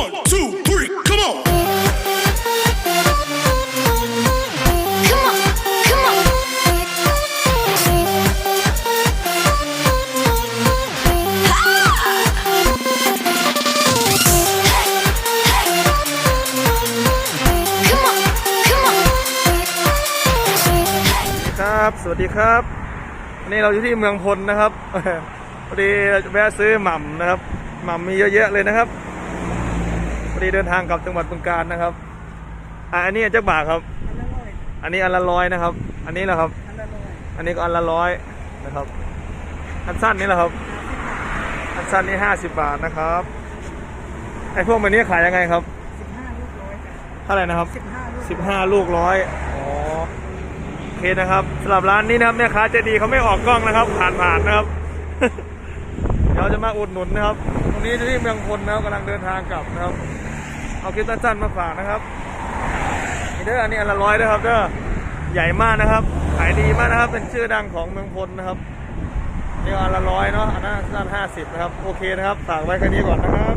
One, two, three, come on. Come on, come on. Come on, come on. ครับ สวัสดีครับ วันนี้เราอยู่ที่เมืองพลนะครับ พอดีเราจะแวะซื้อหม่ำนะครับ หม่ำมีเยอะแยะเลยนะครับ พอดีเดินทางกลับจังหวัดบึงกาฬนะครับอะอันนี้จักบาทครับ อันนี้อันละร้อยนะครับ อันนี้แหละครับ อันนี้ก็อันละร้อยนะครับ อันสั้นนี่แหละครับ อันสั้นนี่ห้าสิบบาทนะครับ ไอพวกมันนี้ขายยังไงครับเท่าไหร่นะครับสิบห้าลูกร้อยอ๋อโอเคนะครับสำหรับร้านนี้นะครับแม่ค้าใจดีเขาไม่ออกกล้องนะครับ ผ่านผ่านนะครับ เดี๋ยวจะมาอุดหนุนนะครับ ตรงนี้ที่เมืองพลนะครับกำลังเดินทางกลับนะครับ เอาคลิปสั้นๆมาฝากนะครับนี่เด้ออันนี้อันละร้อยนะครับเด้อใหญ่มากนะครับ ขายดีมากนะครับ เป็นชื่อดังของเมืองพลนะครับนี่อันละร้อยเนาะอันนั้นอันห้าสิบนะครับ โอเคนะครับ ฝากไว้แค่นี้ก่อนนะครับ